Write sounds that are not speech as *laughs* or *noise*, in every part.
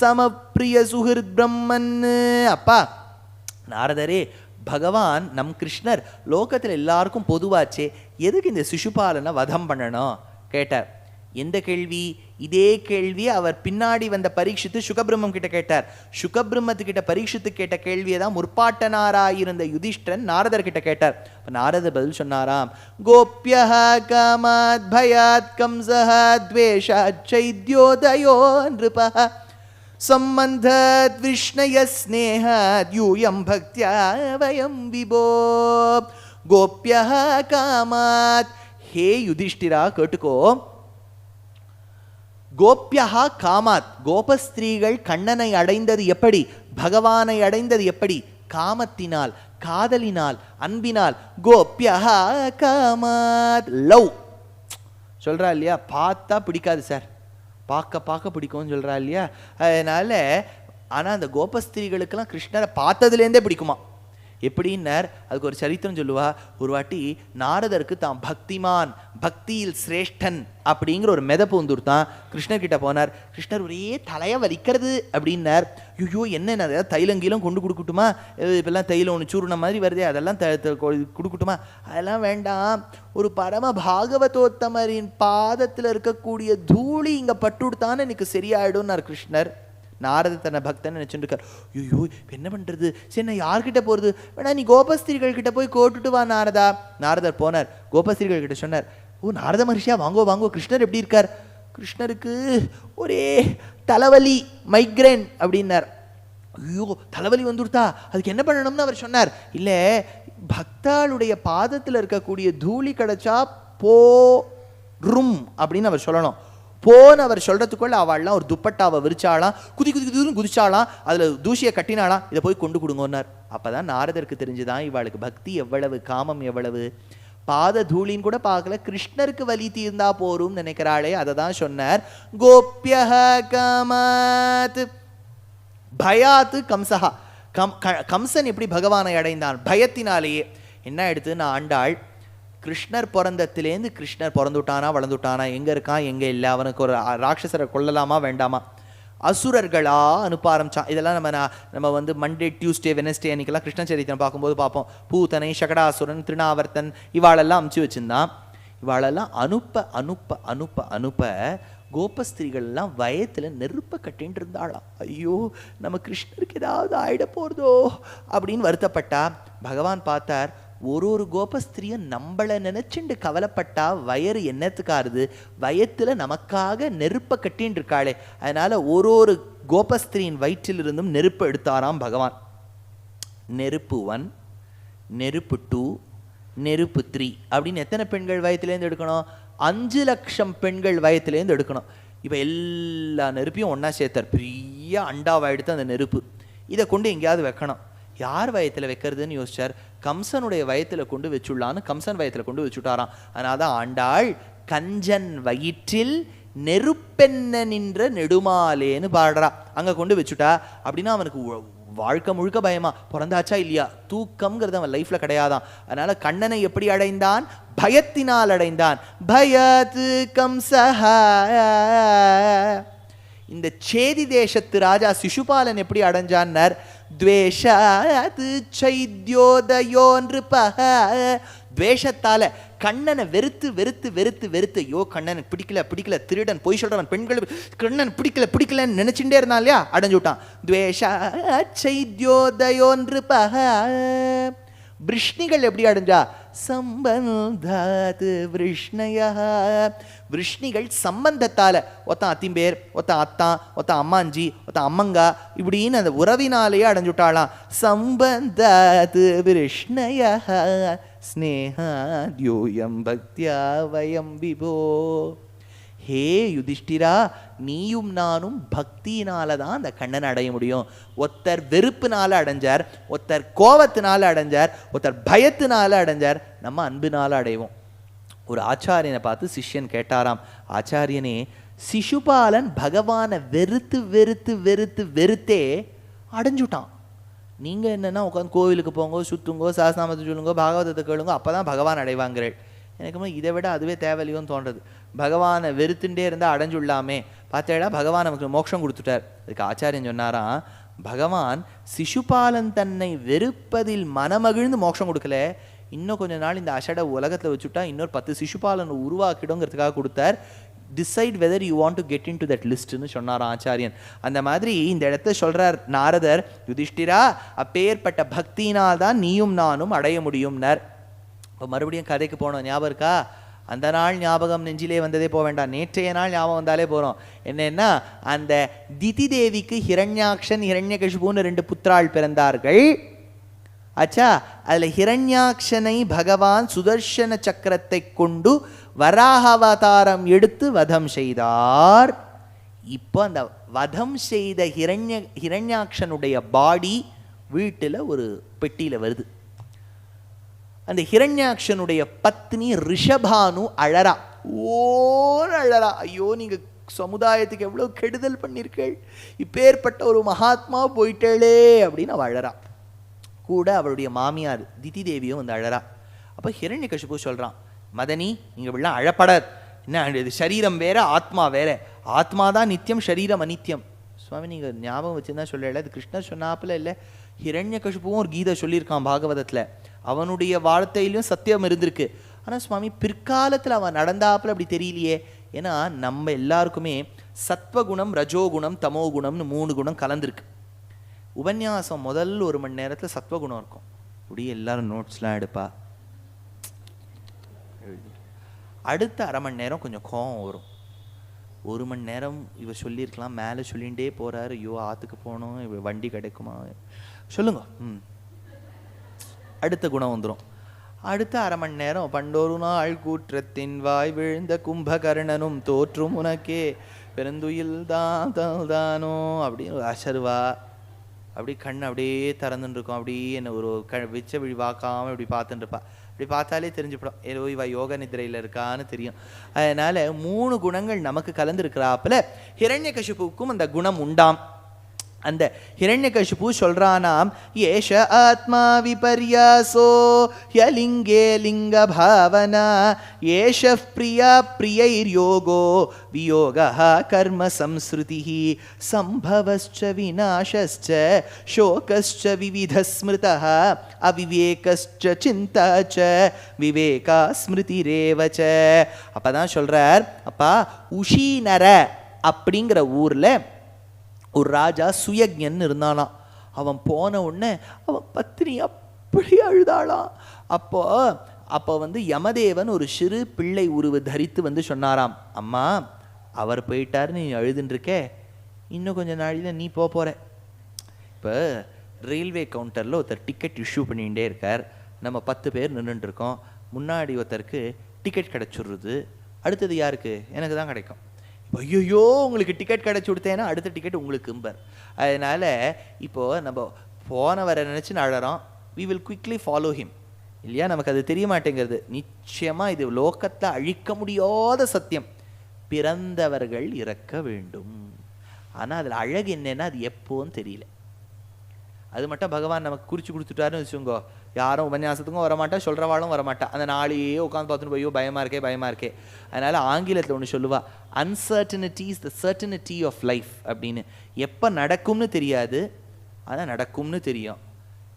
சமப்பிரிய சுகிருத் பிரம்மன். அப்பா நாரதரே பகவான் நம் கிருஷ்ணர் லோகத்தில் எல்லாருக்கும் பொதுவாச்சே எதுக்கு இந்த சிசுபாலனை வதம் பண்ணணும்? கேட்டார். எந்த கேள்வி? இதே கேள்வி அவர் பின்னாடி வந்த பரீட்சித்து சுகபிரம்மம் கிட்ட கேட்டார். சுகபிரம்மத்து கிட்ட பரீட்சித்து கேட்ட கேள்வியை தான் முற்பாட்டனாராயிருந்த யுதிஷ்டன் நாரதர் கிட்ட கேட்டார். இப்போ நாரதர் பதில் சொன்னாராம் கோப்ய காமாத் பயாத் கம்சஹ துவேஷாத் சைத்யோதயோ நிருபः सम्बन्धात् विष्णयस्नेहात् यूयं भक्त्या वयं विभो गोप्यः कामात् हे युधिष्ठिरा கேட்டுக்கோ கோப்யஹா காமாத் கோபஸ்திரீகள் கண்ணனை அடைந்தது எப்படி பகவானை அடைந்தது எப்படி காமத்தினால் காதலினால் அன்பினால் கோப்யஹா காமாத் லவ் சொல்றா இல்லையா பார்த்தா பிடிக்காது சார் பார்க்க பார்க்க பிடிக்கும்னு சொல்கிறா இல்லையா? அதனால ஆனால் அந்த கோபஸ்திரிகளுக்கெல்லாம் கிருஷ்ணரை பார்த்ததுலேருந்தே பிடிக்குமா எப்படின்னார்? அதுக்கு ஒரு சரித்திரம் சொல்லுவா. ஒரு வாட்டி நாரதருக்கு தான் பக்திமான் பக்தியில் சிரேஷ்டன் அப்படிங்கிற ஒரு மெதப்பு வந்துருத்தான். கிருஷ்ணர்கிட்ட போனார். கிருஷ்ணர் ஒரே தலையை வலிக்கிறது அப்படின்னார். ஐயோ என்ன ஏதாவது தைலங்கீலம் கொண்டு கொடுக்கட்டுமா? இப்பெல்லாம் தைலம் ஒன்று சூர்ணம் மாதிரி வருதே அதெல்லாம் த- கொடுக்கட்டுமா? அதெல்லாம் வேண்டாம். ஒரு பரம பாகவதோத்தமரின் பாதத்தில் இருக்கக்கூடிய தூளி இங்கே பட்டுடுத்தான்னு எனக்கு சரியாயிடும்னார் கிருஷ்ணர். நாரத தன்னை பக்தன் நினச்சிட்டு இருக்கார் ஐயோ என்ன பண்ணுறது சரி நான் யார்கிட்ட போகிறது வேணா நீ கோபஸ்திரிகள் கிட்ட போய் கோட்டுட்டு வா நாரதா. நாரதர் போனார். கோபஸ்திரிகள் கிட்ட சொன்னார் ஓ நாரத மகர்ஷியா வாங்கோ வாங்கோ கிருஷ்ணர் எப்படி இருக்கார்? கிருஷ்ணருக்கு ஒரே தலைவலி மைக்ரேன் அப்படின்னார். ஐயோ தலைவலி வந்துடுத்தா அதுக்கு என்ன பண்ணணும்னு அவர் சொன்னார். இல்லை பக்தாளுடைய பாதத்தில் இருக்கக்கூடிய தூளி கிடைச்சா போ ரும் அப்படின்னு அவர் சொல்லணும். போன்னு அவர் சொல்கிறதுக்குள்ள அவள்லாம் ஒரு துப்பட்டாவை விரிச்சாலாம் குதி குதி குதின்னு குதிச்சாலாம் அதில் தூசியை கட்டினாலாம் இதை போய் கொண்டு கொடுங்கன்னார். அப்பதான் நாரதருக்கு தெரிஞ்சுதான் இவளுக்கு பக்தி எவ்வளவு காமம் எவ்வளவு. பாத தூளின்னு கூட பார்க்கல கிருஷ்ணருக்கு வலி தீர்ந்தா போரும் நினைக்கிறாளே அதை தான் சொன்னார். கோப்ய கமத். பயாத்து கம்சஹா. கம் கம்சன் எப்படி பகவானை அடைந்தான்? பயத்தினாலேயே. என்ன எடுத்து? நான் ஆண்டாள். கிருஷ்ணர் பிறந்தத்துலேருந்து கிருஷ்ணர் பிறந்துட்டானா வளர்ந்துட்டானா எங்கே இருக்கான் எங்கே இல்லை அவனுக்கு ஒரு ராட்சசரை கொல்லலாமா வேண்டாமா? அசுரர்களா அனுப்ப ஆரம்பிச்சான் இதெல்லாம் நம்ம நம்ம வந்து மண்டே டியூஸ்டே வெனஸ்டே அன்னைக்கெல்லாம் கிருஷ்ண சரித்திரம் பார்க்கும்போது பார்ப்போம். பூத்தனை சகடாசுரன் திருநாவர்த்தன் இவாளெல்லாம் அமுச்சு வச்சிருந்தான். இவாளெல்லாம் அனுப்ப அனுப்ப அனுப்ப அனுப்ப கோபஸ்திரிகள்லாம் வயத்தில் நெருப்ப கட்டின்னு இருந்தாளாம். ஐயோ நம்ம கிருஷ்ணருக்கு ஏதாவது ஆயிட போகிறதோ அப்படின்னு வருத்தப்பட்டா. பகவான் பார்த்தார் ஒரு ஒரு கோபஸ்திரியும் நம்மளை நினைச்சுண்டு கவலைப்பட்டா வயறு என்னத்துக்காருது? வயத்துல நமக்காக நெருப்பை கட்டின்னு இருக்காளே அதனால ஒரு ஒரு கோபஸ்திரியின் வயிற்றிலிருந்தும் நெருப்பு எடுத்தாராம் பகவான். நெருப்பு ஒன் நெருப்பு டூ நெருப்பு த்ரீ அப்படின்னு எத்தனை பெண்கள் வயத்துலேருந்து எடுக்கணும்? அஞ்சு லட்சம் பெண்கள் வயத்துலேருந்து எடுக்கணும். இப்போ எல்லா நெருப்பையும் ஒன்றா சேர்த்தார். பெரிய அண்டாவாக எடுத்து அந்த நெருப்பு. இதை கொண்டு எங்கேயாவது வைக்கணும். யார் வயத்தில் வைக்கிறதுன்னு யோசிச்சார்? கம்சனுடைய வயத்தில் கொண்டு வச்சுள்ளான்னு கம்சன் வயத்தில் கொண்டு வச்சுட்டாராம். அதனால தான் ஆண்டாள் கஞ்சன் வயிற்றில் நெருப்பென்ன நின்ற நெடுமாலேன்னு பாடுறா. அங்கே கொண்டு வச்சுட்டா. அப்படின்னா அவனுக்கு வாழ்க்கை முழுக்க பயமா. பிறந்தாச்சா இல்லையா? தூக்கம்ங்கிறது அவன் லைஃப்ல கிடையாதான் அதனால கண்ணனை எப்படி அடைந்தான்? பயத்தினால் அடைந்தான். பயத்து கம்சஹா. இந்த சேதி தேசத்து ராஜா சிசுபாலன் எப்படி அடைஞ்சான்னர்? துவேஷாது சைத்யோதயோ நிருபஹ துவேஷத்தால கண்ணனை வெறுத்து வெறுத்து வெறுத்து வெறுத்து ஐயோ கண்ணனை பிடிக்கல பிடிக்கல திருடன் பொய் சொல்கிறான் பெண்கள் கண்ணன் பிடிக்கல பிடிக்கலன்னு நினச்சிட்டே இருந்தான் இல்லையா? அடைஞ்சு விட்டான். துவேஷா சைத்யோதயோ பக விஷ்ணிகள் எப்படி அடைஞ்சா? சம்பந்தாது விஷ்ணய. விஷ்ணிகள் சம்பந்தத்தால ஒத்தன் அத்திம்பேர் ஒத்தன் அத்தான் ஒத்தன் அம்மாஞ்சி ஒத்தன் அம்மங்கா இப்படின்னு அந்த உறவினாலேயே அடைஞ்சுட்டாளாம். சம்பந்தாது விஷ்ணய. ஸ்னேகாத்யூயம் பக்தியா வயம் விபோ. ஹே யுதிஷ்டிரா நீயும் நானும் பக்தியினால தான் அந்த கண்ணன் அடைய முடியும். ஒருத்தர் வெறுப்புனால அடைஞ்சார் ஒருத்தர் கோபத்தினால அடைஞ்சார் ஒருத்தர் பயத்தினால அடைஞ்சார் நம்ம அன்பினால அடைவோம். ஒரு ஆச்சாரியனை பார்த்து சிஷ்யன் கேட்டாராம் ஆச்சாரியனே சிசுபாலன் பகவானை வெறுத்து வெறுத்து வெறுத்து வெறுத்தே அடைஞ்சுட்டான். நீங்கள் என்னென்னா உட்காந்து கோவிலுக்கு போங்கோ சுத்துங்கோ சாஸ்திரநாமத்தை சொல்லுங்கோ பாகவதத்தை கேளுங்கோ அப்போ தான் பகவான் அடைவாங்கிறேள் எனக்கு இதை விட அதுவே தேவையில்லையோன்னு தோன்றது. பகவானை வெறுத்துட்டே இருந்தால் அடைஞ்சுள்ளாமே பார்த்தேடா பகவான் நமக்கு மோட்சம் கொடுத்துட்டார். அதுக்கு ஆச்சாரியன் சொன்னாராம் பகவான் சிசுபாலன் தன்னை வெறுப்பதில் மனமகிழ்ந்து மோட்சம் கொடுக்கல. இன்னும் கொஞ்ச நாள் இந்த அஷட உலகத்தில் வச்சுட்டா இன்னொரு பத்து சிசுபாலன் உருவாக்கிடுங்கிறதுக்காக கொடுத்தார். Decide whether you want to get in to that லிஸ்ட்னு சொன்னார் ஆச்சாரியன். அந்த மாதிரி இந்த இடத்த சொல்கிறார் நாரதர் யுதிஷ்டிரா அப்பேற்பட்ட பக்தியினால் தான் நீயும் நானும் அடைய முடியும்னர். இப்போ மறுபடியும் கதைக்கு போனோம் ஞாபகம் இருக்கா? அந்த நாள் ஞாபகம் நெஞ்சிலே வந்ததே போக வேண்டாம். நேற்றைய நாள் ஞாபகம் வந்தாலே போகிறோம் என்னென்னா அந்த திதி தேவிக்கு ஹிரண்யாக்ஷன் ஹிரண்யகசிபுன்னு ரெண்டு புத்திராள் பிறந்தார்கள். ஆச்சா அதில் ஹிரண்யாக்ஷனை பகவான் சுதர்ஷன சக்கரத்தை கொண்டு வராக அவதாரம் எடுத்து வதம் செய்தார். இப்போ அந்த வதம் செய்த ஹிரண்ய ஹிரண்யாக்ஷனுடைய பாடி வீட்டில் ஒரு பெட்டியில் வருது. அந்த ஹிரண்யாக்ஷனுடைய பத்னி ரிஷபானு அழறா. ஓர் அழறா. ஐயோ நீங்க சமுதாயத்துக்கு எவ்வளோ கெடுதல் பண்ணியிருக்கள் இப்பேற்பட்ட ஒரு மகாத்மா போயிட்டேளே அப்படின்னு அவள் அழறா. கூட அவளுடைய மாமியார் திதி தேவியும் வந்து அழறா. அப்போ ஹிரண்யகசிபு சொல்றான் மதனி நீங்கள் இப்படிலாம் அழப்படாது. என்ன இது சரீரம் வேற ஆத்மா வேற. ஆத்மா தான் நித்தியம் சரீரம் அநித்தியம் சுவாமி நீங்க ஞாபகம் வச்சுருந்தா சொல்லலை அது கிருஷ்ணர் சொன்னாப்புல இல்லை. ஹிரண்ய ஹிரண்யகசிபுவும் ஒரு கீதை சொல்லியிருக்கான் பாகவதத்தில். அவனுடைய வார்த்தையிலும் சத்தியம் இருந்திருக்கு. ஆனால் சுவாமி பிற்காலத்தில் அவன் நடந்தாப்புல அப்படி தெரியலையே. ஏன்னா நம்ம எல்லாருக்குமே சத்வகுணம் ரஜோகுணம் தமோகுணம்னு மூணு குணம் கலந்துருக்கு. உபன்யாசம் முதல் ஒரு மணி நேரத்தில் சத்வகுணம் இருக்கும். இப்படி எல்லாரும் நோட்ஸ்லாம் எடுப்பா. அடுத்த அரை மணி நேரம் கொஞ்சம் கோவம் வரும். ஒரு மணி நேரம் இவர் சொல்லியிருக்கலாம் மேலே சொல்லிகிட்டே போகிறாரு ஐயோ ஆற்றுக்கு போகணும் இவ வண்டி கிடைக்குமா? சொல்லுங்க. ம். அடுத்த குணம் வந்துடும் அடுத்த அரை மணி நேரம். பண்டோரு நாள் கூற்றத்தின் வாய் விழுந்த கும்பகர்ணனும் தோற்றும் உனக்கே. பெருந்துயில் தான் தானோ? அப்படின்னு ஒரு அசருவா. அப்படி கண் அப்படியே திறந்துட்டு இருக்கும் அப்படியே என்ன ஒரு க விச்ச விழி பார்க்காம இப்படி பார்த்துட்டு இருப்பா இப்படி பார்த்தாலே தெரிஞ்சுப்படும் ஏதோ இவ யோக நிதிரையில் இருக்கான்னு தெரியும். அதனால மூணு குணங்கள் நமக்கு கலந்துருக்கிறாப்புல. ஹிரண்ய கஷிப்புக்கும் அந்த குணம் உண்டாம். அந்த ஹிரண்யகசிபு சொல்றானாம் ஏஷ ஆத்மா விபர்யாசோ யலிங்கே லிங்க பாவனா ஏஷ பிரியா பிரியைர் யோகோ வியோக கர்ம சம்ஸ்ருதி சம்பவச்ச விநாசச்ச சோகச்ச விவித ஸ்மிருத அவிவேகச்ச சிந்தாச்ச ச. விவேகா ஸ்மிருதிரேவச்ச அப்பதான் சொல்றார் அப்பா உஷீனர அப்படிங்கிற ஊர்ல ஒரு ராஜா சுயஜன் இருந்தானா அவன் போன உடனே அவன் பத்தினி அப்படி அழுதாளாம். அப்போ அப்போ வந்து யமதேவன் ஒரு சிறு பிள்ளை உருவு தரித்து வந்து சொன்னாராம். அம்மா அவர் போயிட்டார் நீ அழுதுன்ட்ருக்கே இன்னும் கொஞ்ச நாளில் நீ போக போகிற இப்போ ரயில்வே கவுண்டரில் ஒருத்தர் டிக்கெட் இஷ்யூ பண்ணிகிட்டே இருக்கார். நம்ம பத்து பேர் நின்றுட்டுருக்கோம் முன்னாடி ஒருத்தருக்கு டிக்கெட் கிடச்சிடுறது அடுத்தது யாருக்கு? எனக்கு தான் கிடைக்கும். இப்போ ஐயோ உங்களுக்கு டிக்கெட் கிடச்சி கொடுத்தேன்னா அடுத்த டிக்கெட் உங்களுக்கு கும்பர். அதனால் இப்போது நம்ம போனவரை நினச்சி நழறோம் we will quickly follow him இல்லையா? நமக்கு அது தெரிய மாட்டேங்கிறது. நிச்சயமாக இது லோக்கத்தை அழிக்க முடியாத சத்தியம். பிறந்தவர்கள் இறக்க வேண்டும். ஆனால் அதில் அழகு என்னன்னா அது எப்போன்னு தெரியல. அது மட்டும் பகவான் நமக்கு குறிச்சு கொடுத்துட்டாருன்னு வச்சுக்கோங்க. யாரும் உபன்யாசத்துக்கும் வரமாட்டா சொல்கிறவாளும் வரமாட்டா. அந்த நாளையே உட்காந்து பார்த்துட்டு போய் பயமா இருக்கே பயமா இருக்கே. அதனால ஆங்கிலத்தில் ஒன்று சொல்லுவா uncertainty is the certainty of life அப்படின்னு. எப்போ நடக்கும்னு தெரியாது ஆனால் நடக்கும்னு தெரியும்.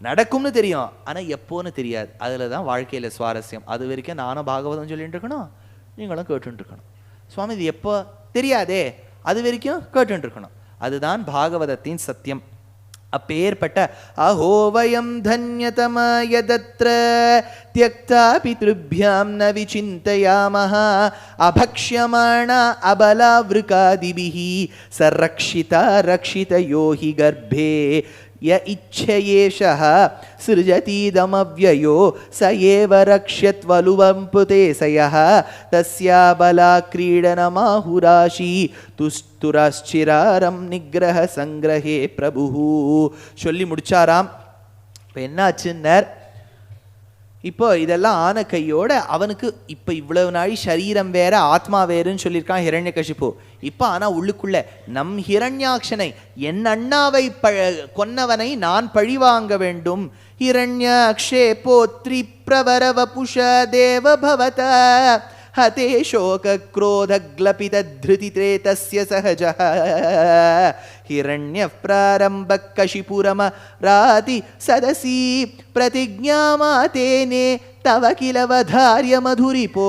நடக்கும்னு தெரியும் ஆனால் எப்போன்னு தெரியாது. அதில் தான் வாழ்க்கையில் சுவாரஸ்யம். அது வரைக்கும் நானும் பாகவதம் சொல்லிட்டு இருக்கணும் நீங்களும் கேட்டுட்டு இருக்கணும். சுவாமி இது எப்போ? தெரியாதே. அது வரைக்கும் கேட்டுட்டு இருக்கணும். அதுதான் பாகவதத்தின் சத்தியம். अपेर्पट अहो वयं धन्यतमा यदत्र त्यक्ता पितृभ्यां न विचिन्तयामः अभक्ष्यमाणा अबलावृकादिभिः संरक्षिता रक्षितयो हि गर्भे य इच्छयेषः सृजतीदमव्ययो स एव रक्ष्यत्वलुवम्पुते स यः तस्या बला क्रीडनमाहुराशी துஸ்துராச்சிராரம் நிகிரக சங்கிரகே பிரபு சொல்லி முடிச்சாராம் இப்போ என்னாச்சுன்னர் இப்போ இதெல்லாம் ஆன கையோட அவனுக்கு இப்போ இவ்வளவு நாள் சரீரம் வேற ஆத்மா வேறுன்னு சொல்லியிருக்கான் ஹிரண்ய கஷிப்பு இப்போ ஆனால் உள்ளுக்குள்ள நம் ஹிரண்யாட்சனை என் அண்ணாவை ப கொன்னவனை நான் பழிவாங்க வேண்டும். ஹிரண்யாக்ஷே போத்ரி பிரவரவ புஷ தேவ பவத. हते शोकक्रोधग्लपितधृतित्रेतस्य सहजः हिरण्यः प्रारम्भः कशिपुरमराति सदसि प्रतिज्ञामातेने தவ கிலவதாரிய மதுரிப்போ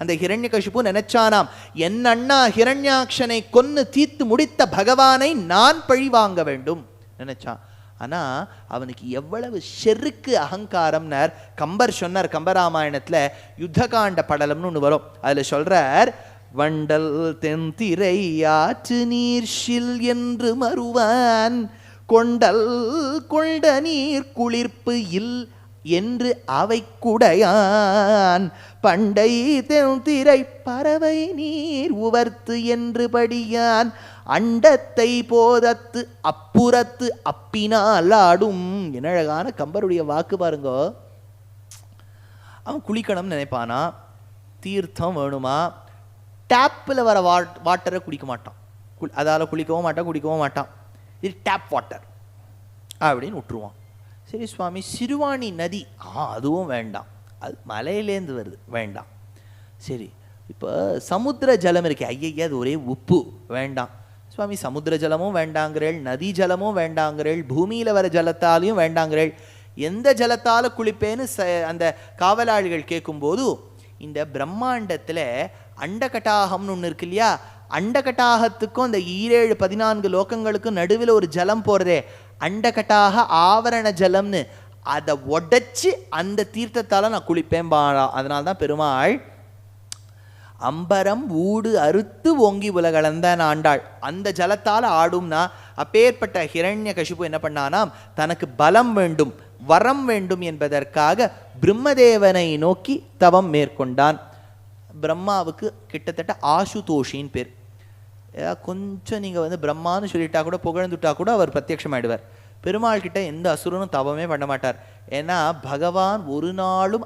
அந்த ஹிரண்யகசிபு நினைச்சானாம் என் அண்ணா ஹிரண்யாக்ஷனை கொன்னு தீர்த்து முடித்த பகவானை நான் பழி வாங்க வேண்டும் நினைச்சான் ஆனா அவனுக்கு எவ்வளவு செருக்கு அகங்காரம்னார். கம்பர் சொன்னார் கம்பராமாயணத்துல யுத்தகாண்ட படலம்னு ஒன்று வரும். அதுல சொல்றார் வண்டல் தென்திரை ஆற்று நீர்ஷில் என்று மறுவான். கொண்டல் கொண்ட நீர் குளிர்ப்பு இல் என்று அவை குடையான் பண்டை தென்திரை பறவை நீர் உவர்த்து என்று படியான். அண்டத்தை போதத்து அப்புறத்து அப்பினால் ஆடும். என்ன அழகான கம்பருடைய வாக்கு பாருங்கோ. அவன் குளிக்கணும்னு நினைப்பானா? தீர்த்தம் வேணுமா? டேப்பில் வர வாட் வாட்டரை குடிக்க மாட்டான். குளி அதால் குளிக்கவும் மாட்டான் குடிக்கவும் மாட்டான். இது டேப் வாட்டர் அப்படின்னு விட்டுருவான். சரி சுவாமி சிறுவாணி நதி. ஆ அதுவும் வேண்டாம். அது மலையிலேருந்து வருது. வேண்டாம். சரி இப்போ சமுத்திர ஜலம் இருக்கே. ஐயய்யா அது ஒரே உப்பு. வேண்டாம். சுவாமி சமுத்திர ஜலமும் வேண்டாங்கிறேள் நதி ஜலமும் வேண்டாங்கிறேள் பூமியில் வர ஜலத்தாலையும் வேண்டாங்கிறேள். எந்த ஜலத்தால குளிப்பேன்னு ச அந்த காவலாளிகள் கேட்கும்போது இந்த பிரம்மாண்டத்தில் அண்டகட்டாகம்னு ஒன்று இருக்கு இல்லையா? அண்டகட்டாகத்துக்கும் அந்த ஈரேழு பதினான்கு லோகங்களுக்கும் நடுவில் ஒரு ஜலம் போகிறதே அண்டகட்டாக ஆவரண ஜலம்னு. அதை உடச்சி அந்த தீர்த்தத்தால் நான் குளிப்பேன் பா அதனால தான் பெருமாள் அம்பரம் ஊடு அறுத்து ஓங்கி உலகளந்தான் ஆண்டாள் அந்த ஜலத்தால் ஆடும்னா அப்பேற்பட்ட ஹிரண்ய கஷிப்பு என்ன பண்ணானாம் தனக்கு பலம் வேண்டும் வரம் வேண்டும் என்பதற்காக பிரம்மதேவனை நோக்கி தவம் மேற்கொண்டான். பிரம்மாவுக்கு கிட்டத்தட்ட ஆசுதோஷின்னு பேர். ஏதாவது கொஞ்சம் நீங்கள் வந்து பிரம்மான்னு சொல்லிட்டா கூட புகழ்ந்துட்டா கூட அவர் பிரத்யட்சமாயிடுவார் பெருமாள் கிட்ட எந்த அசுரனும் தவமே பண்ண மாட்டார். ஏன்னா பகவான் ஒரு நாளும்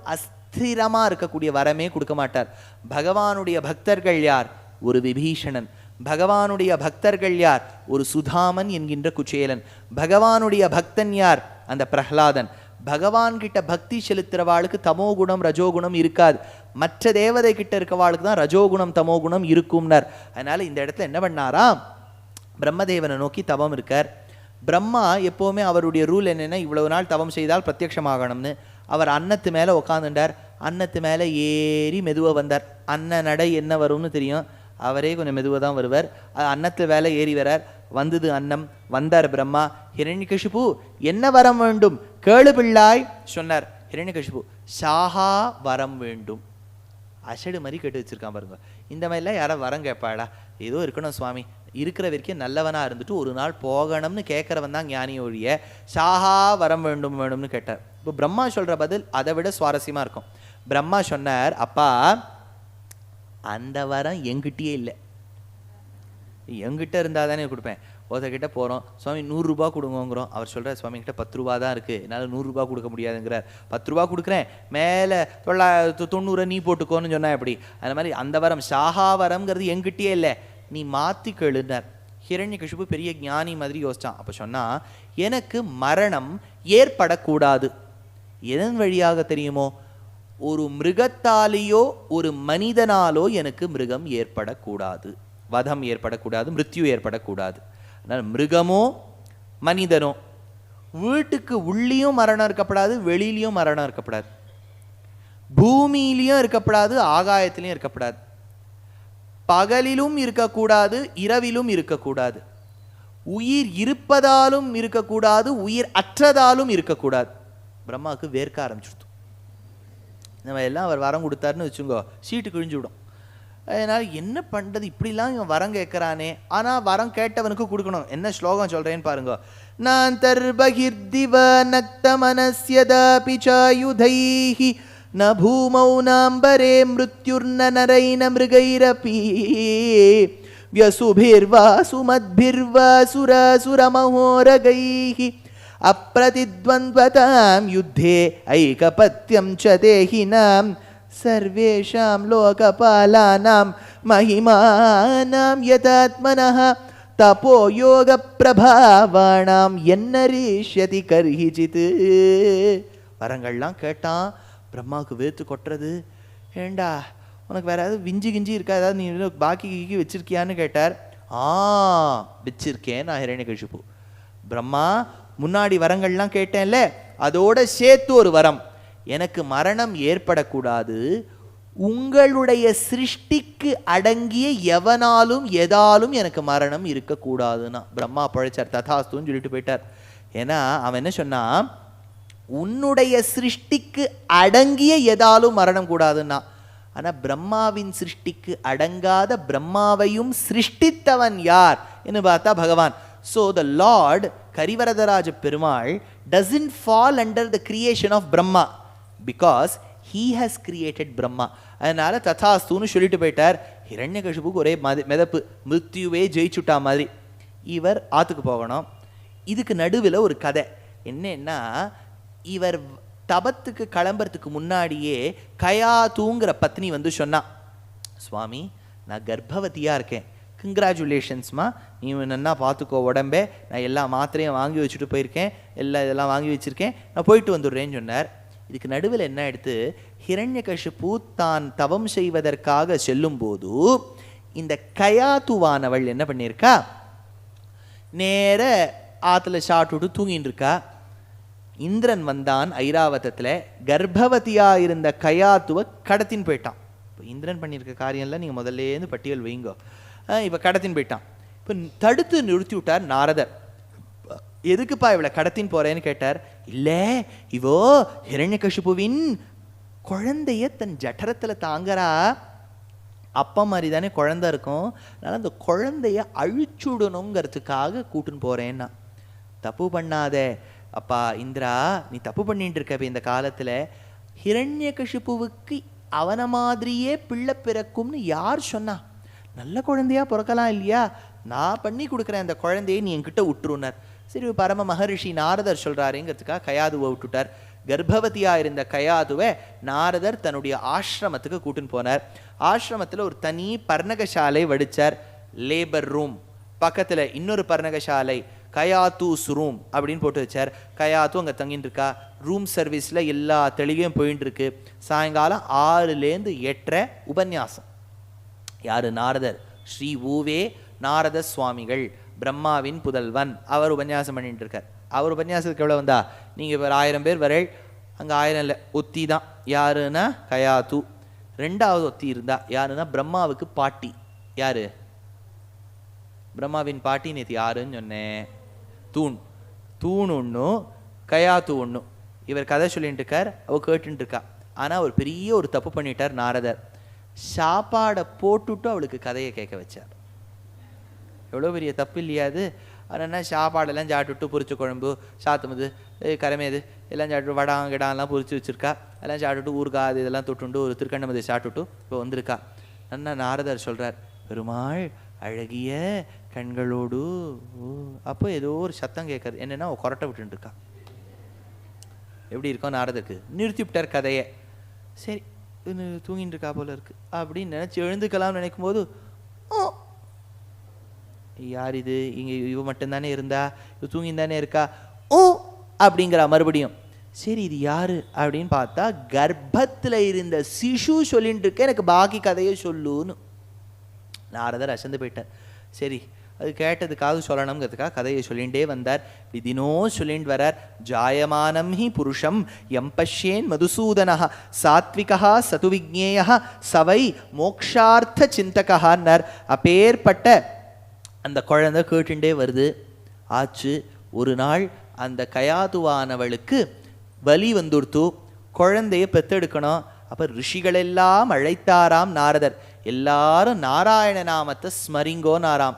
அஸ்திரமா இருக்கக்கூடிய வரமே கொடுக்க மாட்டார். பகவானுடைய பக்தர்கள் யார்? ஒரு விபீஷணன். பகவானுடைய பக்தர்கள் யார்? ஒரு சுதாமன் என்கின்ற குச்சேலன். பகவானுடைய பக்தன் யார்? அந்த பிரஹ்லாதன். பகவான்கிட்ட பக்தி செலுத்துகிறவாளுக்கு தமோ குணம் ரஜோகுணம் இருக்காது. மற்ற தேவதை கிட்ட இருக்கவாளுக்கு தான் ரஜோகுணம் தமோ குணம் இருக்கும்னார். அதனால இந்த இடத்துல என்ன பண்ணாரா பிரம்மதேவனை நோக்கி தவம் இருக்கார். பிரம்மா எப்போவுமே அவருடைய ரூல் என்னென்னா இவ்வளவு நாள் தவம் செய்தால் பிரத்யட்சமாகணும்னு. அவர் அன்னத்து மேலே உட்காந்துட்டார் அன்னத்து மேலே ஏறி மெதுவாக வந்தார். அன்ன நடை என்ன வரும்னு தெரியும். அவரே கொஞ்சம் மெதுவாக தான் வருவார். அன்னத்து வேலை ஏறி வரார். வந்தது அன்னம். வந்தார் பிரம்மா. ஹிரண்யகசிபு என்ன வரம் வேண்டும்? கேளு பிள்ளாய் சொன்னார். ஹிரண்யகசிபு சாஹா வரம் வேண்டும். அசடு மாதிரி கேட்டு வச்சிருக்கான் பாருங்க. இந்த மாதிரிலாம் யாரோ வரம் கேட்பாடா ஏதோ இருக்கணும் சுவாமி. இருக்கிற வரைக்கும் நல்லவனாக இருந்துட்டு ஒரு நாள் போகணும்னு கேட்குறவன் தான் ஞானி ஒழிய சாஹா வரம் வேண்டும் வேணும்னு கேட்டார். இப்போ பிரம்மா சொல்ற பதில் அதை விட சுவாரஸ்யமா இருக்கும். பிரம்மா சொன்னார் அப்பா அந்த வரம் எங்கிட்டயே இல்லை. எங்கிட்ட இருந்தால் தானே கொடுப்பேன். ஒருத்தர்கிட்ட போகிறோம் சுவாமி நூறுரூபா கொடுங்கோங்கிறோம். அவர் சொல்கிறார் சுவாமி கிட்ட பத்து ரூபா தான் இருக்குது என்னால் நூறுரூபா கொடுக்க முடியாதுங்கிறார். பத்து ரூபா கொடுக்குறேன். மேலே தொள்ளா தொண்ணூறை நீ போட்டுக்கோன்னு சொன்னால் எப்படி? அந்த மாதிரி அந்த வரம் ஷாஹா வரம்ங்கிறது எங்கிட்டயே இல்லை. நீ மாற்றி கேளுனார் ஹிரண்யகசிபு பெரிய ஞானி மாதிரி யோசித்தான் அப்போ சொன்னால் எனக்கு மரணம் ஏற்படக்கூடாது. எதன் வழியாக தெரியுமோ? ஒரு மிருகத்தாலேயோ ஒரு மனிதனாலோ எனக்கு மிருகம் ஏற்படக்கூடாது. வதம் ஏற்படக்கூடாது மிருத்யு ஏற்படக்கூடாது. அதனால் மிருகமோ மனிதனோ வீட்டுக்கு உள்ளேயும் மரணம் இருக்கப்படாது வெளியிலையும் மரணம் இருக்கப்படாது. பூமியிலையும் இருக்கப்படாது ஆகாயத்திலையும் இருக்கப்படாது. பகலிலும் இருக்கக்கூடாது இரவிலும் இருக்கக்கூடாது. உயிர் இருப்பதாலும் இருக்கக்கூடாது உயிர் அற்றதாலும் இருக்கக்கூடாது. பிரம்மாவுக்கு வேர்க்க ஆரம்பிச்சுடுத்து. இந்த மாதிரிலாம் அவர் வரம் கொடுத்தாருன்னு வச்சுங்கோ சீட்டு கிழிஞ்சு விடும் அதனால் என்ன பண்ணுறது இப்படிலாம் இவன் வரம் கேட்குறானே. ஆனால் வரம் கேட்டவனுக்கு கொடுக்கணும். என்ன ஸ்லோகம் சொல்கிறேன்னு பாருங்க. நான் தர்பகிர் திவ நக்த மனசியதாபி சாயுதைஹி ந பூமௌ நாம்பரே மிருத்யுர்ன நரைன மிருகைரபி வியசுபிர்வா சுமத்பிர்வா சுரசுரமஹோரகைஹி அப்பிரதித்வந்த்வதாம் யுத்தே ஐகபத்தியம் ச தேகினாம் சர்வேஷாம் லோகபாலானாம் மகிமானாம் யதாத்மனா தபோ யோக பிரபாவானாம் என்ன ரீஷதி கர்ஹிஜித்து வரங்கள்லாம் கேட்டான் பிரம்மாவுக்கு வேத்து கொட்டுறது? ஏண்டா உனக்கு வேற ஏதாவது விஞ்சி கிஞ்சி இருக்கா? ஏதாவது நீ பாக்கி கீக்கி வச்சிருக்கியான்னு கேட்டார். ஆ வச்சிருக்கேன் நான் ஹிரண்ய பிரம்மா முன்னாடி வரங்கள்லாம் கேட்டேன்ல அதோட சேர்த்து ஒரு வரம். எனக்கு மரணம் ஏற்படக்கூடாது. உங்களுடைய சிருஷ்டிக்கு அடங்கிய எவனாலும் எதாலும் எனக்கு மரணம் இருக்கக்கூடாதுன்னா. பிரம்மா பழைச்சார் ததாஸ்துன்னு சொல்லிட்டு போயிட்டார். ஏன்னா அவன் என்ன சொன்னான் உன்னுடைய சிருஷ்டிக்கு அடங்கிய எதாலும் மரணம் கூடாதுன்னா. ஆனா பிரம்மாவின் சிருஷ்டிக்கு அடங்காத பிரம்மாவையும் சிருஷ்டித்தவன் யார்? என்று பார்த்தா பகவான். So the lord Karivaradaraja Perumal doesn't fall under the creation of Brahma because he has created Brahma அதனால ததாஸ்துன்னு சொல்லிட்டு போயிட்டார். ஹிரண்யகசிபுக்கு ஒரே மத மிதப்பு மிருத்யுவே ஜெயிச்சுட்டா மாதிரி. இவர் ஆத்துக்கு போகணும். இதுக்கு நடுவில் ஒரு கதை. என்னன்னா இவர் தபத்துக்கு கிளம்புறதுக்கு முன்னாடியே கயாதூங்கிற பத்னி வந்து சொன்னா சுவாமி நான் கர்ப்பவதியாக இருக்கேன். கங்க்ராச்சுலேஷன்ஸ்மா நீ நல்லா பார்த்துக்கோ உடம்பே. நான் எல்லா மாத்திரையும் வாங்கி வச்சுட்டு போயிருக்கேன். எல்லா இதெல்லாம் வாங்கி வச்சுருக்கேன். நான் போயிட்டு வந்துடுறேன்னு சொன்னார். இதுக்கு நடுவில் என்ன எடுத்து ஹிரண்யகசிபு தான் தவம் செய்வதற்காக செல்லும்போது இந்த கயாத்துவானவள் என்ன பண்ணியிருக்கா? நேர ஆற்றுல சாப்பிட்டுட்டு தூங்கிட்டு இருக்கா இந்திரன் வந்தான் ஐராவதத்தில் கர்ப்பவதியாக இருந்த கயாத்துவை கடத்தின்னு போயிட்டான். இப்போ இந்திரன் பண்ணியிருக்க காரியம்லாம் நீங்கள் முதல்லேருந்து பட்டியல் வைங்கோ. இப்போ கடத்தின்னு போயிட்டான். இப்போ தடுத்து நிறுத்தி விட்டார் நாரதர். எதுக்குப்பா இவளை கடத்தின்னு போறேன்னு கேட்டார். இல்லை இவோ ஹிரண்யகசிபுவின் குழந்தைய தன் ஜட்டரத்தில் தாங்கறா. அப்பா மாதிரி தானே குழந்தை இருக்கும். அதனால் அந்த குழந்தைய அழிச்சுடணுங்கிறதுக்காக கூட்டுன்னு போகிறேன்னா தப்பு பண்ணாத. அப்பா இந்திரா நீ தப்பு பண்ணிட்டு இருக்க இந்த காலத்தில். ஹிரண்யகசிபுவுக்கு அவனை மாதிரியே பிள்ளை பிறக்கும்னு யார் சொன்னா? நல்ல குழந்தையா பிறக்கலாம் இல்லையா? நான் பண்ணி கொடுக்குறேன் அந்த குழந்தையை நீ என்கிட்ட விட்டுருனார் சரி பரம மகரிஷி நாரதர் சொல்றாருங்கிறதுக்காக கயாதுவை விட்டுட்டார். கர்ப்பவதியா இருந்த கயாதுவை நாரதர் தன்னுடைய ஆசிரமத்துக்கு கூட்டின்னு போனார். ஆசிரமத்தில் ஒரு தனி பர்ணகசாலை வடிச்சார். Labour room. பக்கத்தில் இன்னொரு பர்ணகசாலை. கயாத்தூஸ் ரூம் அப்படின்னு போட்டு வச்சார். கயாத்து அங்கே தங்கிட்டு இருக்கா? ரூம் சர்வீஸில் எல்லா தெளிவையும் போயின்னு இருக்கு. சாயங்காலம் ஆறுலேருந்து எட்டரை உபன்யாசம். யாரு? நாரதர். ஸ்ரீ ஊவே நாரத சுவாமிகள் பிரம்மாவின் புதல்வன். அவர் உபன்யாசம் பண்ணிட்டு இருக்கார் அவர் உபன்யாசத்துக்கு எவ்வளோ வந்தா? நீங்கள் இப்போ ஆயிரம் பேர் வரை அங்கே ஆயிரம் இல்லை ஒத்தி தான். யாருன்னா கயாத்து. ரெண்டாவது ஒத்தி இருந்தா யாருன்னா பிரம்மாவுக்கு பாட்டி. யாரு? பிரம்மாவின் பாட்டி நேற்று யாருன்னு சொன்னேன். தூண். தூண் ஒன்றும் கயாத்து ஒன்றும் இவர் கதை சொல்லிட்டு இருக்கார் அவ கேட்டுருக்கா இருக்கா ஆனால் அவர் பெரிய ஒரு தப்பு பண்ணிட்டார் நாரதர். சாப்பாடை போட்டுட்டு அவளுக்கு கதையை கேட்க வச்சார். எவ்வளோ பெரிய தப்பு இல்லையா அது அதனால் சாப்பாடெல்லாம் சாப்பிட்டுட்டு பொரிச்ச குழம்பு சாத்துமது கரமேது எல்லாம் சாப்பிட்டு வடம் கிடாலாம் பொரிச்சு வச்சுருக்கா. எல்லாம் சாப்பிட்டுட்டு ஊறுகாய் அது இதெல்லாம் தொட்டுண்டு ஒரு திருக்கண்ணமதி சாப்பிட்டுட்டு இப்போ வந்திருக்கா. அண்ணா நாரதர் சொல்கிறார் பெருமாள் அழகிய கண்களோடு ஓ. அப்போ ஏதோ ஒரு சத்தம் கேட்குறது என்னென்னா கொரட்டை விட்டுருக்கா எப்படி இருக்கோம் நாரதருக்கு? நிறுத்தி விட்டார் கதையை. சரி தூங்கிட்டு இருக்கா போல இருக்கு. அப்படின்னு நினச்சி எழுந்துக்கலாம்னு நினைக்கும் போது ஓ யார் இது? இங்கே இவ மட்டும்தானே இருந்தா? இவ தூங்கின்னு தானே இருக்கா? ஓ அப்படிங்கிறா மறுபடியும் சரி இது யாரு? அப்படின்னு பார்த்தா கர்ப்பத்தில் இருந்த சிசு சொல்லிட்டு இருக்க. எனக்கு பாக்கி கதையை சொல்லுன்னு. நாரதர் அசந்து போயிட்டார். சரி அது கேட்டதுக்காக சொல்லணுங்கிறதுக்காக கதையை சொல்லிகிட்டே வந்தார். இப்படி தினம் சொல்லிட்டு வரார் ஜாயமானம் ஹி புருஷம் எம் பஷ்யேன் மதுசூதனா சாத்விகா சதுவிக்னேய சவை மோக்ஷார்த்த சிந்தகான்னார் அப்பேற்பட்ட அந்த குழந்தை கேட்டுண்டே வருது. ஆச்சு ஒரு நாள் அந்த கயாதுவானவளுக்கு வலி வந்துடுத்து குழந்தைய பெத்தெடுக்கணும். அப்போ ரிஷிகளெல்லாம் அழைத்தாராம் நாரதர். எல்லாரும் நாராயண நாமத்தை ஸ்மரிங்கோ நாராம்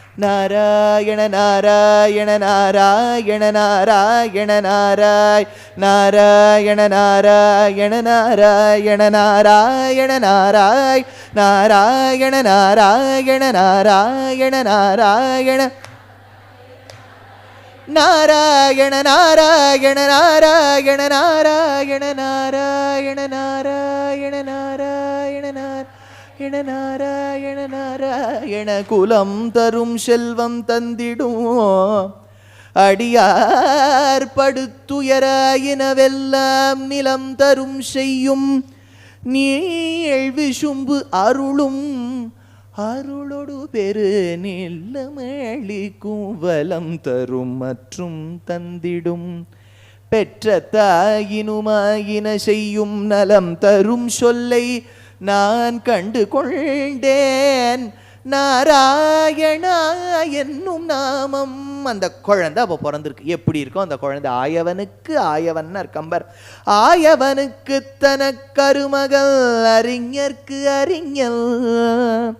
நாராயண நாராயண நாராயண நாராயண நாராய் நாராயண நாராயண நாராயண நாராயண நாராய் நாராயண நாராயண நாராயண நாராயண நாராயண நாராயண நாராயண நாராயண நாராயண நாராயண நாராயண என நாராயண நாராயண குலம் தரும் செல்வம் தந்திடும் அடியார் படுத்துயராயினவெல்லாம் நிலம் தரும் செய்யும் நீள் விசும்பு அருளும் அருளொடு பெரு நில்லமளிக்கும் வலம் தரும் மற்றும் தந்திடும் பெற்ற தாயினுமாயின செய்யும் நலம் தரும் சொல்லை நான் கண்டு கொண்டேன் நாராயணா என்னும் நாமம். அந்த குழந்தை அப்போ பிறந்திருக்கு. எப்படி இருக்கும் அந்த குழந்தை. ஆயவனுக்கு ஆயவன் கம்பர் ஆயவனுக்கு தனக்கருமகள் அறிஞர்க்கு அறிஞல்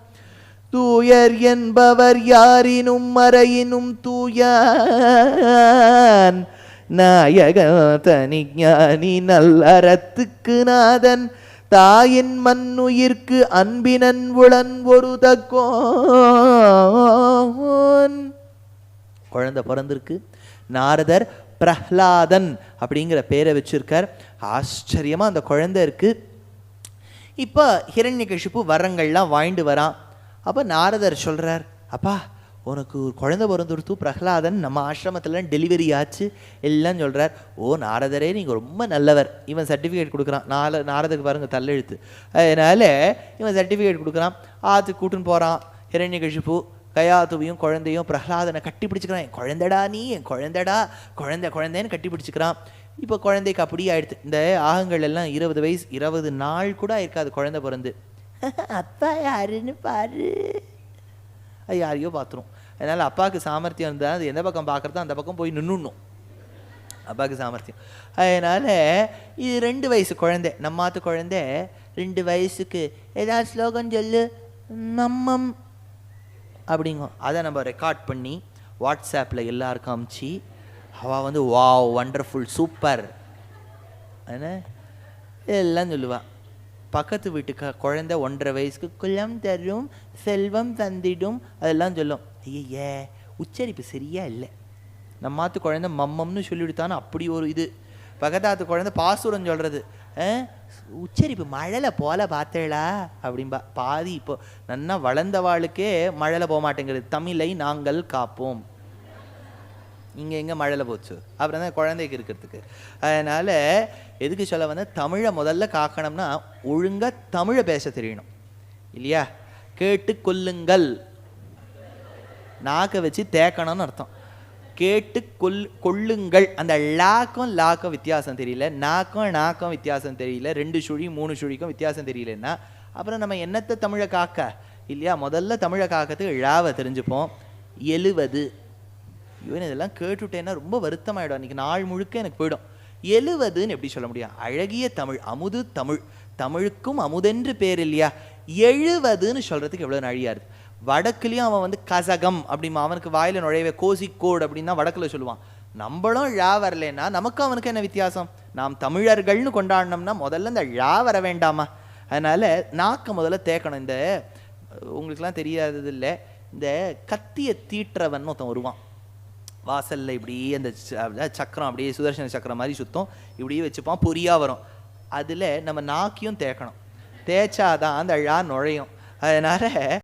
தூயர் என்பவர் யாரினும் மறையினும் தூயான். நாயக தனிஞானி நல்லறத்துக்கு நாதன். தாயின் மண்ணுயிர்க்கு அன்பினன் உளன் ஒரு தக்கோன் குழந்தை பிறந்திருக்கு. நாரதர் பிரஹ்லாதன் அப்படிங்கிற பேரை வச்சிருக்கார். ஆச்சரியமா அந்த குழந்தை இருக்கு. இப்போ ஹிரண்யகசிப்பு வரங்கள்லாம் வாங்கிட்டு வரான். அப்போ நாரதர் சொல்றார் அப்பா உனக்கு ஒரு குழந்தை பிறந்துடுத்து பிரகலாதன் நம்ம ஆசிரமத்தில் டெலிவரி ஆச்சு எல்லாம் சொல்கிறார் ஓ நாரதரே நீங்கள் ரொம்ப நல்லவர். இவன் சர்டிஃபிகேட் கொடுக்குறான். நால நாரதுக்கு பாருங்கள் தள்ளெழுத்து. அதனால் இவன் சர்டிஃபிகேட் கொடுக்குறான். ஆற்றுக்கு கூட்டுன்னு போகிறான் ஹிரண்யகசிப்பு கயாத்துவையும் குழந்தையும் பிரஹ்லாதனை கட்டி பிடிச்சிக்கிறான். என் குழந்தைடா நீ என் குழந்தைடா குழந்தை குழந்தைன்னு கட்டி பிடிச்சிக்கிறான். இப்போ குழந்தைக்கு அப்படியே ஆயிடுது இந்த ஆகங்கள் எல்லாம் இருபது வயசு இருபது நாள் கூட இருக்காது குழந்தை பிறந்து. *laughs* அப்பா யாருன்னு பாரு. அது யாரையோ பார்த்துரும். அதனால் அப்பாவுக்கு சாமர்த்தியம் இருந்தால் அது எந்த பக்கம் பார்க்குறதோ அந்த பக்கம் போய் நின்றுணும் அப்பாவுக்கு சாமர்த்தியம். அதனால் இது ரெண்டு வயசு குழந்தை நம்மாத்து குழந்தை ரெண்டு வயசுக்கு ஏதாவது ஸ்லோகம் சொல்லு நம்மம் அப்படிங்க. அதை நம்ம ரெக்கார்ட் பண்ணி வாட்ஸ்அப்பில் எல்லாருக்கும் அமுச்சு அவள் வந்து வாவ் வண்டர்ஃபுல் சூப்பர் என்ன எல்லாம் சொல்லுவாள் பக்கத்து வீட்டுக்கு குழந்தை ஒன்றரை வயசுக்கு குலம் தரும் செல்வம் தந்திடும் அதெல்லாம் சொல்லும். ஐயே உச்சரிப்பு சரியா இல்லை. நம்ம மாத்து குழந்தை மம்மம்னு சொல்லிவிடுத்தானே அப்படி ஒரு இது. பக்கத்தாத்து குழந்தை பாசுரம் சொல்கிறது உச்சரிப்பு மழலை போல பார்த்தேளா? அப்படின்பா பாதி இப்போ நன்னா வளர்ந்தவாளுக்கே மழலை போக மாட்டேங்கிறது தமிழை நாங்கள் காப்போம். இங்கே எங்கே மழையில் போச்சு? அப்புறம் தான் குழந்தைக்கு இருக்கிறதுக்கு. அதனால் எதுக்கு சொல்ல வந்த தமிழை முதல்ல காக்கணும்னா ஒழுங்காக தமிழை பேச தெரியணும். இல்லையா? கேட்டு கொல்லுங்கள். நாக்கை வச்சு தேக்கணும்னு அர்த்தம். கேட்டு கொல் கொள்ளுங்கள் அந்த லாக்கும் லாக்கும் வித்தியாசம் தெரியல. நாக்கும் நாக்கும் வித்தியாசம் தெரியல. ரெண்டு சுழி மூணு சுழிக்கும் வித்தியாசம் தெரியலன்னா அப்புறம் நம்ம என்னத்தை தமிழை காக்க? இல்லையா? முதல்ல தமிழை காக்கிறதுக்கு ழாவை தெரிஞ்சுப்போம். எழுவது. இவன் இதெல்லாம் கேட்டுவிட்டேன்னா ரொம்ப வருத்தமாயிடும் அன்றைக்கி நாள் முழுக்க எனக்கு போயிடும். எழுவதுன்னு எப்படி சொல்ல முடியும்? அழகிய தமிழ் அமுது தமிழ். தமிழுக்கும் அமுதென்று பேர் இல்லையா? எழுவதுன்னு சொல்கிறதுக்கு எவ்வளோ நழியாருது வடக்குலேயும் அவன் வந்து கசகம் அப்படிமா அவனுக்கு வாயில் நுழையவே கோசிக்கோடு அப்படின்னா வடக்கில் சொல்லுவான். நம்மளும் ழா வரலன்னா நமக்கும் அவனுக்கு என்ன வித்தியாசம்? நாம் தமிழர்கள்னு கொண்டாடினோம்னா முதல்ல இந்த ழா வர வேண்டாமா? அதனால் நாக்கை முதல்ல தேக்கணும். இந்த உங்களுக்குலாம் தெரியாதது இல்லை இந்த கத்தியை தீட்டுறவன் ஒருத்தன் வருவான். வாசலில் இப்படி அந்த சக்கரம் அப்படியே சுதர்சன சக்கரம் மாதிரி சுத்தம். இப்படியே வச்சுப்பான் பொரியாக வரும். அதில் நம்ம நாக்கியும் தேய்க்கணும். தேய்ச்சாதான் அந்த ழா நுழையும். அதனால்